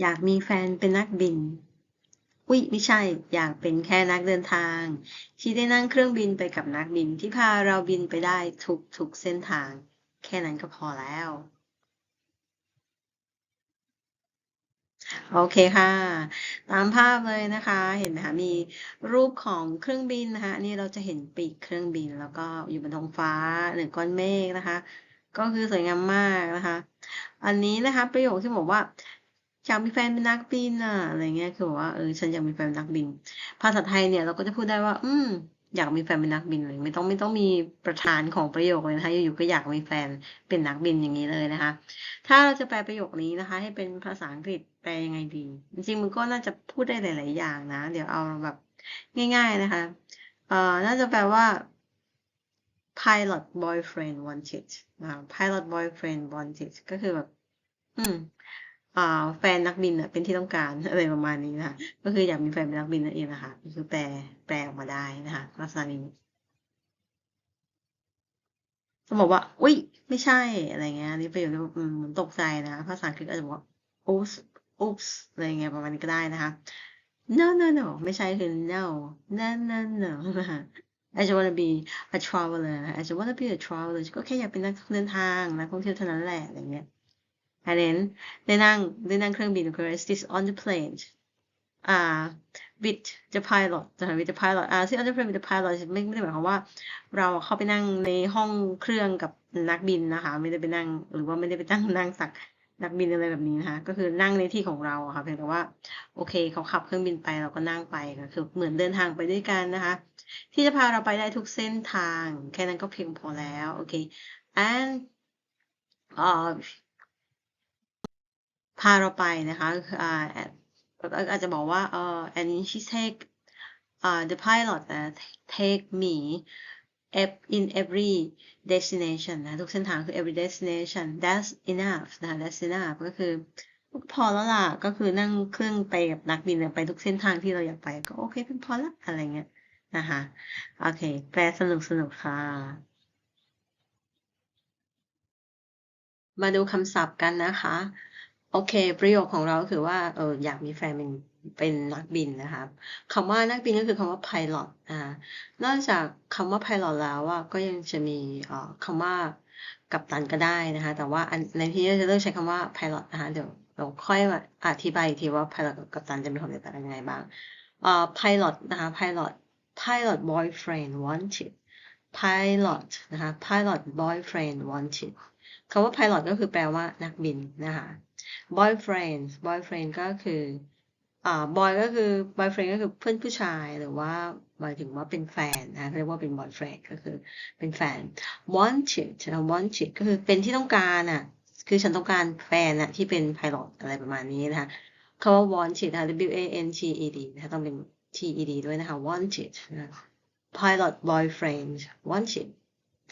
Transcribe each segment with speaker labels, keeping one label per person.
Speaker 1: อยากมีแฟนเป็นนักบิน อุ๊ย ไม่ใช่ อยากเป็นแค่นักเดินทาง ที่ได้นั่งเครื่องบินไปกับนักบินที่พาเราบินไปได้ทุกทุกเส้นทาง แค่นั้นก็พอแล้ว โอเคค่ะ ตามภาพเลยนะคะ เห็นไหมคะ มีรูปของเครื่องบินนะคะนนี้เราจะเห็นปีกเครื่องบิน แล้วก็อยู่บนท้องฟ้าหรือก้อนเมฆนะคะ ก็คือสวยงามมากนะคะ อันนี้นะคะ ประโยคที่บอกว่า อยากมีแฟนเป็นนักบินอะ อะไรเงี้ย คือบอกว่า เออ ฉันอยากมีแฟนเป็นนักบิน ภาษาไทยเนี่ยเราก็จะพูดได้ว่า อืม อยากมีแฟนเป็นนักบินเลย ไม่ต้องไม่ต้องมีประธานของประโยคเลยนะคะ อยู่ๆก็อยากมีแฟนเป็นนักบินอย่างนี้เลยนะคะ ถ้าเราจะแปลประโยคนี้นะคะ ให้เป็นภาษาอังกฤษแปลยังไงดี จริงๆมันก็น่าจะพูดได้หลาย ๆ อย่างนะ เดี๋ยวเอาแบบง่าย ๆ นะคะ เอ่อ น่าจะแปลว่า pilot boyfriend wanted นะ pilot boyfriend wanted ก็คือแบบ อืม แฟนนักบินเป็นที่ต้องการอะไรประมาณนี้นะคะก็คืออยากมีแฟนเป็นนักบินนั่นเองนะคะคือแปลแปลออกมาได้นะคะลักษณะนี้จะบอกว่า อุ๊ยไม่ใช่ อะไรเงี้ยนนี้ประโยคที่แบบเหมือนตกใจนะ ภาษาอังกฤษก็อาจจะบอกว่า oops oops อะไรเงี้ยประมาณนี้ก็ได้นะคะ no no no ไม่ใช่คือ no no no no I just wanna be a travelerI just wanna be a traveler ก็แค่อยากเป็นนักเดินทางนักท่องเที่ยวเท่านั้นแหละ อะไรเงี้ย and then ได้นั่งได้นั่งเครื่องบินก็ sit on the plane อ่า with the pilot นะคะ with the pilot อ่า sit on the plane with the pilot ไม่ไม่ได้หมายความว่า เราเข้าไปนั่งในห้องเครื่องกับนักบินนะคะ ไม่ได้ไปนั่ง หรือว่าไม่ได้ไปนั่งนั่งตักนักบินอะไรแบบนี้นะคะ ก็คือนั่งในที่ของเราค่ะเพียงแต่ว่า โอเคเขาขับเครื่องบินไปเราก็นั่งไปก็คือเหมือนเดินทางไปด้วยกันนะคะ ที่จะพาเราไปได้ทุกเส้นทาง แค่นั้นก็เพียงพอแล้ว โอเค and เอ่อ พาเราไปนะคะอ่าอาจจะบอกว่าเอ่อ and she take อ่า the pilot นะ take me in every destination นะทุกเส้นทางคือ every destination that's enough นะคะ that's enough ก็คือพอแล้วล่ะ ก็คือนั่งเครื่องไปกับนักบินไปทุกเส้นทางที่เราอยากไปก็โอเคเป็นพอละอะไรเงี้ยนะคะโอเค แปลสนุกสนุกค่ะ มาดูคำศัพท์กันนะคะ โอเค ประโยคของเราคือว่าเอออยากมีแฟนเป็นเป็นนักบินนะคะคำว่านักบินก็คือคำว่า pilot อ่านอกจากคำว่า pilot แล้วอะก็ยังจะมีเอ่อคำว่ากัปตันก็ได้นะคะ แต่ว่าในที่นี้จะเลือกใช้คำว่า pilot นะคะเดี๋ยวเราค่อยมาอธิบายอีกทีว่า pilot กับกัปตันจะมีความแตกต่างยังไงบ้างเอ่อ pilot นะคะ pilot pilot boyfriend wanted pilot นะคะ pilot boyfriend wanted คำว่า pilot ก็คือแปลว่านักบินนะคะ boyfriend boyfriend ก็คืออ่า boy ก็คือ boyfriend ก็คือเพื่อนผู้ชายหรือว่าหมายถึงว่าเป็นแฟนนะเรียกว่าเป็น boyfriend ก็คือเป็นแฟน wanted นะ wanted ก็คือเป็นที่ต้องการอะคือฉันต้องการแฟนอะที่เป็น pilot อะไรประมาณนี้นะคะคำว่า wanted นะ w a n t e d นะคะต้องเป็น t e d ด้วยนะคะ wanted นะ pilot boyfriend wanted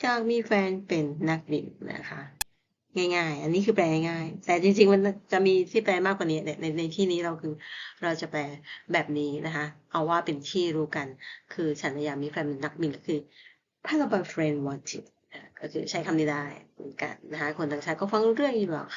Speaker 1: อยากมีแฟนเป็นนักบินนะคะ ง่าย ๆ อันนี้คือแปลง่ายๆแต่จริง ๆ มันจะมีที่แปลมากกว่านี้ในในที่นี้เราคือเราจะแปลแบบนี้นะคะ เอาว่าเป็นที่รู้กัน คือฉันอยากมีแฟนเป็นนักบินก็คือ pilot boyfriend wanted ก็คือใช้คำนี้ได้เหมือนกันนะคะ คนต่างชาติก็ฟังเรื่องอยู่หรอก